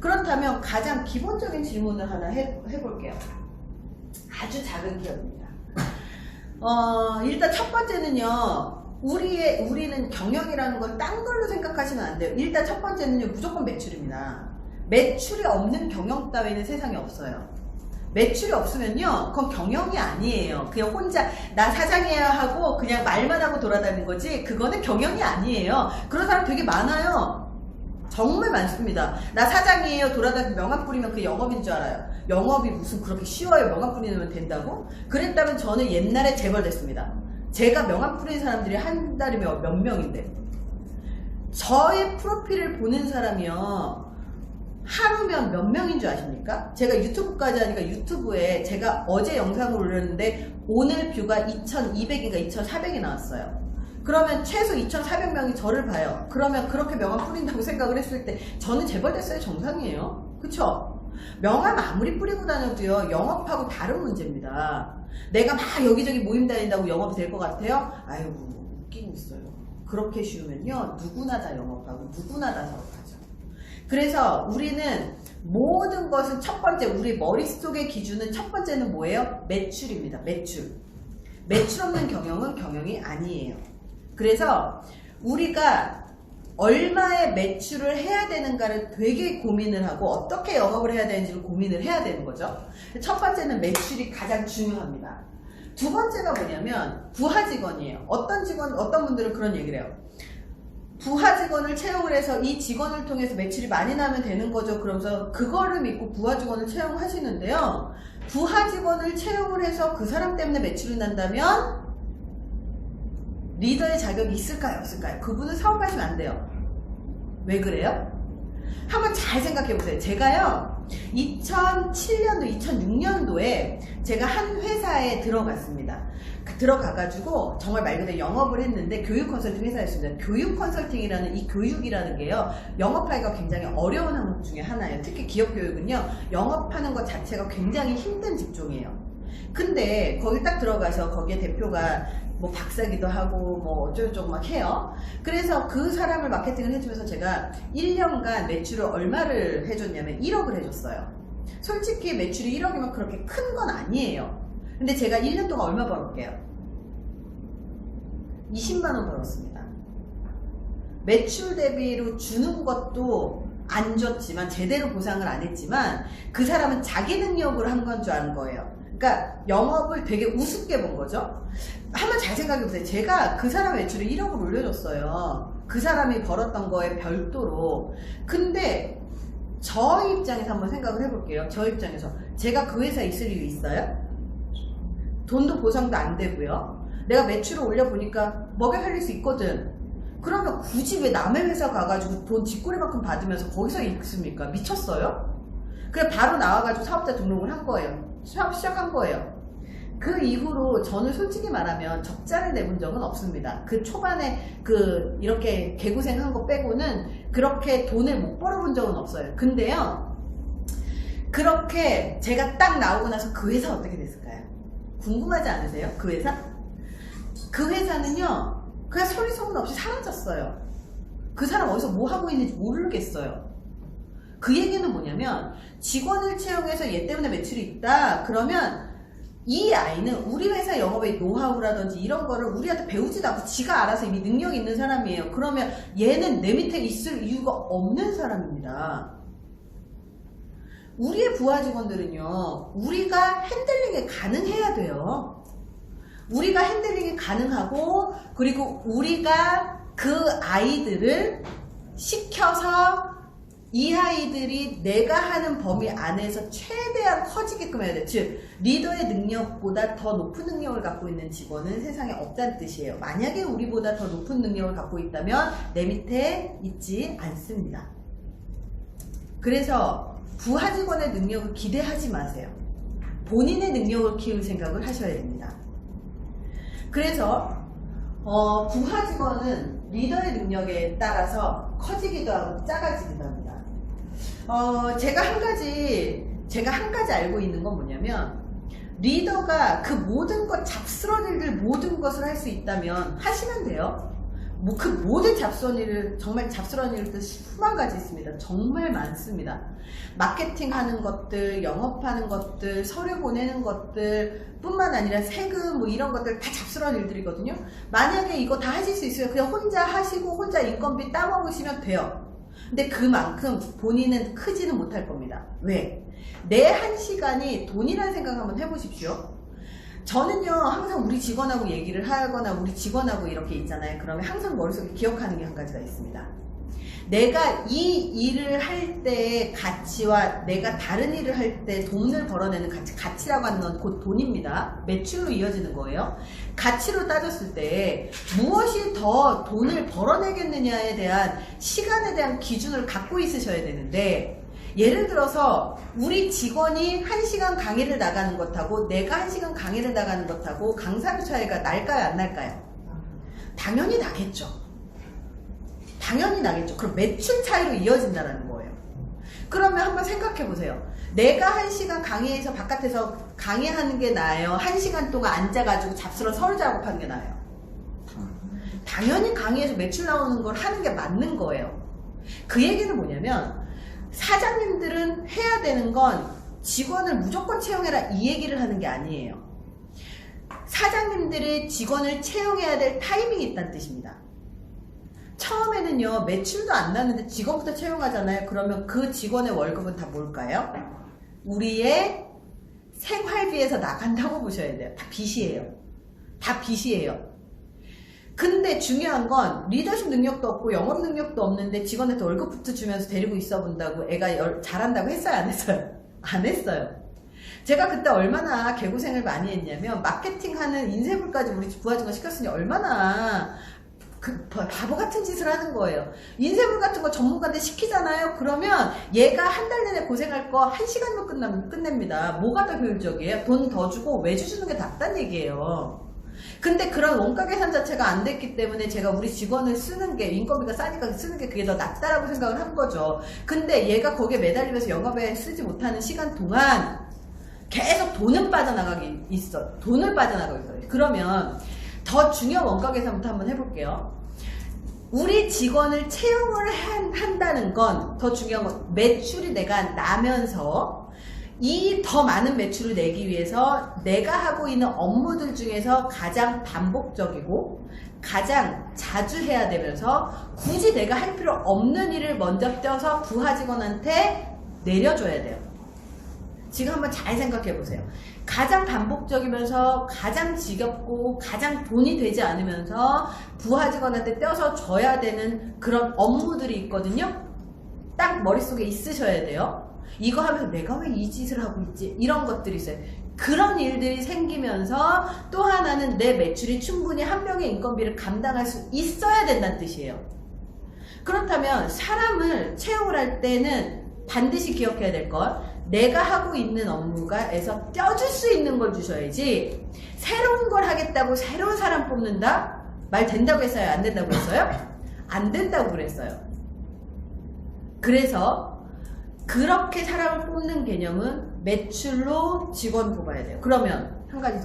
그렇다면 가장 기본적인 질문을 하나 해, 해볼게요. 아주 작은 기업입니다. 어, 일단 첫 번째는요. 우리의 우리는 경영이라는 건 딴 걸로 생각하시면 안 돼요. 일단 첫 번째는요. 무조건 매출입니다. 매출이 없는 경영 따위는 세상에 없어요. 매출이 없으면요, 그건 경영이 아니에요. 그냥 혼자 나 사장이야 하고 그냥 말만 하고 돌아다니는 거지, 그거는 경영이 아니에요. 그런 사람 되게 많아요. 정말 많습니다. 나 사장이에요. 돌아다니면서 명함 뿌리면 그 영업인 줄 알아요. 영업이 무슨 그렇게 쉬워요. 명함 뿌리면 된다고? 그랬다면 저는 옛날에 재벌됐습니다. 제가 명함 뿌리는 사람들이 한 몇, 몇 명인데. 저의 프로필을 보는 사람이요. 하루면 몇 명인 줄 아십니까? 제가 유튜브까지 하니까 유튜브에 제가 어제 영상을 올렸는데 오늘 뷰가 2200인가 2400이 나왔어요. 그러면 최소 2400명이 저를 봐요. 그러면 그렇게 명함 뿌린다고 생각을 했을 때 저는 재벌됐어요 정상이에요. 그쵸? 명함 아무리 뿌리고 다녀도요 영업하고 다른 문제입니다. 내가 막 여기저기 모임 다닌다고 영업이 될 것 같아요? 아이고 웃기고 있어요. 그렇게 쉬우면요 누구나 다 영업하고 누구나 다 사업하죠. 그래서 우리는 모든 것은 첫 번째 우리 머릿속의 기준은 첫 번째는 뭐예요? 매출입니다. 매출. 매출 없는 경영은 경영이 아니에요. 그래서 우리가 얼마의 매출을 해야 되는가를 되게 고민을 하고 어떻게 영업을 해야 되는지를 고민을 해야 되는 거죠. 첫 번째는 매출이 가장 중요합니다. 두 번째가 뭐냐면 부하 직원이에요. 어떤 직원, 어떤 분들은 그런 얘기를 해요. 부하 직원을 채용을 해서 이 직원을 통해서 매출이 많이 나면 되는 거죠. 그러면서 그거를 믿고 부하 직원을 채용하시는데요. 부하 직원을 채용을 해서 그 사람 때문에 매출이 난다면 리더의 자격이 있을까요? 없을까요? 그분은 사업하시면 안 돼요. 왜 그래요? 한번 잘 생각해 보세요. 제가요, 2007년도, 2006년도에 제가 한 회사에 들어갔습니다. 그 들어가가지고 정말 말 그대로 영업을 했는데 교육 컨설팅 회사였습니다. 교육 컨설팅이라는 이 교육이라는 게요, 영업하기가 굉장히 어려운 항목 중에 하나예요. 특히 기업 교육은요, 영업하는 것 자체가 굉장히 힘든 직종이에요. 근데 거기 딱 들어가서 거기에 대표가 뭐 박사기도 하고 뭐 어쩌고저쩌고 막 해요. 그래서 그 사람을 마케팅을 해주면서 제가 1년간 매출을 얼마를 해줬냐면 1억을 해줬어요. 솔직히 매출이 1억이면 그렇게 큰 건 아니에요. 근데 제가 1년 동안 얼마 벌었게요? 20만원 벌었습니다. 매출 대비로 주는 것도 안 줬지만 제대로 보상을 안 했지만 그 사람은 자기 능력으로 한 건 줄 아는 거예요. 그러니까 영업을 되게 우습게 본 거죠. 한번 잘 생각해 보세요. 제가 그 사람 매출을 1억을 올려줬어요. 그 사람이 벌었던 거에 별도로. 근데 저 입장에서 한번 생각을 해볼게요. 저 입장에서 제가 그 회사에 있을 이유 있어요? 돈도 보상도 안 되고요. 내가 매출을 올려보니까 먹여 살릴 수 있거든. 그러면 굳이 왜 남의 회사 가가지고 돈 쥐꼬리만큼 받으면서 거기서 있습니까? 미쳤어요? 그래 바로 나와가지고 사업자 등록을 한 거예요. 사업 시작한 거예요. 그 이후로 저는 솔직히 말하면 적자를 내본 적은 없습니다. 그 초반에 그 이렇게 개고생한 거 빼고는 그렇게 돈을 못 벌어본 적은 없어요. 근데요, 그렇게 제가 딱 나오고 나서 그 회사 어떻게 됐을까요? 궁금하지 않으세요? 그 회사? 그 회사는요, 그냥 소리 소문 없이 사라졌어요. 그 사람 어디서 뭐 하고 있는지 모르겠어요. 그 얘기는 뭐냐면 직원을 채용해서 얘 때문에 매출이 있다. 그러면 이 아이는 우리 회사 영업의 노하우라든지 이런 거를 우리한테 배우지도 않고 지가 알아서 이미 능력이 있는 사람이에요. 그러면 얘는 내 밑에 있을 이유가 없는 사람입니다. 우리의 부하 직원들은요, 우리가 핸들링이 가능해야 돼요. 우리가 핸들링이 가능하고, 그리고 우리가 그 아이들을 시켜서 이 아이들이 내가 하는 범위 안에서 최대한 커지게끔 해야 돼. 즉, 리더의 능력보다 더 높은 능력을 갖고 있는 직원은 세상에 없다는 뜻이에요. 만약에 우리보다 더 높은 능력을 갖고 있다면 내 밑에 있지 않습니다. 그래서 부하 직원의 능력을 기대하지 마세요. 본인의 능력을 키울 생각을 하셔야 됩니다. 그래서 어, 부하 직원은 리더의 능력에 따라서 커지기도 하고 작아지기도 합니다. 어, 제가 한 가지 제가 한 가지 알고 있는 건 뭐냐면 리더가 그 모든 것 잡스러질 모든 것을 할 수 있다면 하시면 돼요. 뭐 그 모든 잡스러운 일을 정말 잡스러운 일들 수만 가지 있습니다. 정말 많습니다. 마케팅 하는 것들, 영업하는 것들, 서류 보내는 것들 뿐만 아니라 세금 뭐 이런 것들 다 잡스러운 일들이거든요. 만약에 이거 다 하실 수 있어요. 그냥 혼자 하시고 혼자 인건비 따먹으시면 돼요. 근데 그만큼 본인은 크지는 못할 겁니다. 왜? 내 한 시간이 돈이라는 생각 한번 해보십시오. 저는요 항상 우리 직원하고 얘기를 하거나 우리 직원하고 이렇게 있잖아요 그러면 항상 머릿속에 기억하는 게 한 가지가 있습니다 내가 이 일을 할 때의 가치와 내가 다른 일을 할 때 돈을 벌어내는 가치 가치라고 하는 건 곧 돈입니다 매출로 이어지는 거예요 가치로 따졌을 때 무엇이 더 돈을 벌어내겠느냐에 대한 시간에 대한 기준을 갖고 있으셔야 되는데 예를 들어서 우리 직원이 1시간 강의를 나가는 것하고 내가 1시간 강의를 나가는 것하고 강사의 차이가 날까요 안 날까요? 당연히 나겠죠. 당연히 나겠죠. 그럼 매출 차이로 이어진다는 거예요. 그러면 한번 생각해 보세요. 내가 1시간 강의에서 바깥에서 강의하는 게 나아요? 1시간 동안 앉아가지고 잡스러 서류 작업하는 게 나아요? 당연히 강의에서 매출 나오는 걸 하는 게 맞는 거예요. 그 얘기는 뭐냐면 사장님들은 해야 되는 건 직원을 무조건 채용해라 이 얘기를 하는 게 아니에요. 사장님들이 직원을 채용해야 될 타이밍이 있다는 뜻입니다. 처음에는요 매출도 안 나는데 직원부터 채용하잖아요. 그러면 그 직원의 월급은 다 뭘까요? 우리의 생활비에서 나간다고 보셔야 돼요. 다 빚이에요. 다 빚이에요. 근데 중요한 건 리더십 능력도 없고 영업 능력도 없는데 직원한테 월급부터 주면서 데리고 있어 본다고 애가 열- 잘한다고 했어요 안 했어요? 안 했어요. 제가 그때 얼마나 개고생을 많이 했냐면 마케팅하는 인쇄물까지 우리 부하직원 시켰으니 얼마나 그 바- 바보 같은 짓을 하는 거예요. 인쇄물 같은 거 전문가한테 시키잖아요. 그러면 얘가 한 달 내내 고생할 거 한 시간이면 끝나, 끝냅니다. 뭐가 더 효율적이에요? 돈 더 주고 외주 주는 게 낫단 얘기예요. 근데 그런 원가 계산 자체가 안 됐기 때문에 제가 우리 직원을 쓰는 게 인건비가 싸니까 쓰는 게 그게 더 낫다라고 생각을 한 거죠. 근데 얘가 거기에 매달리면서 영업에 쓰지 못하는 시간 동안 계속 돈은 빠져나가기 있어. 돈을 빠져나가고 있어요. 그러면 더 중요한 원가 계산부터 한번 해볼게요. 우리 직원을 채용을 한, 한다는 건 더 중요한 건 매출이 내가 나면서 이 더 많은 매출을 내기 위해서 내가 하고 있는 업무들 중에서 가장 반복적이고 가장 자주 해야 되면서 굳이 내가 할 필요 없는 일을 먼저 떼어서 부하 직원한테 내려줘야 돼요. 지금 한번 잘 생각해 보세요. 가장 반복적이면서 가장 지겹고 가장 돈이 되지 않으면서 부하 직원한테 떼어서 줘야 되는 그런 업무들이 있거든요. 딱 머릿속에 있으셔야 돼요. 이거 하면서 내가 왜 이 짓을 하고 있지? 이런 것들이 있어요. 그런 일들이 생기면서 또 하나는 내 매출이 충분히 한 명의 인건비를 감당할 수 있어야 된다는 뜻이에요. 그렇다면 사람을 채용을 할 때는 반드시 기억해야 될 것, 내가 하고 있는 업무가에서 떼어줄 수 있는 걸 주셔야지 새로운 걸 하겠다고 새로운 사람 뽑는다? 말 된다고 했어요? 안 된다고 했어요? 안 된다고 그랬어요. 그래서 그렇게 사람을 뽑는 개념은 매출로 직원 뽑아야 돼요. 그러면 한 가지 더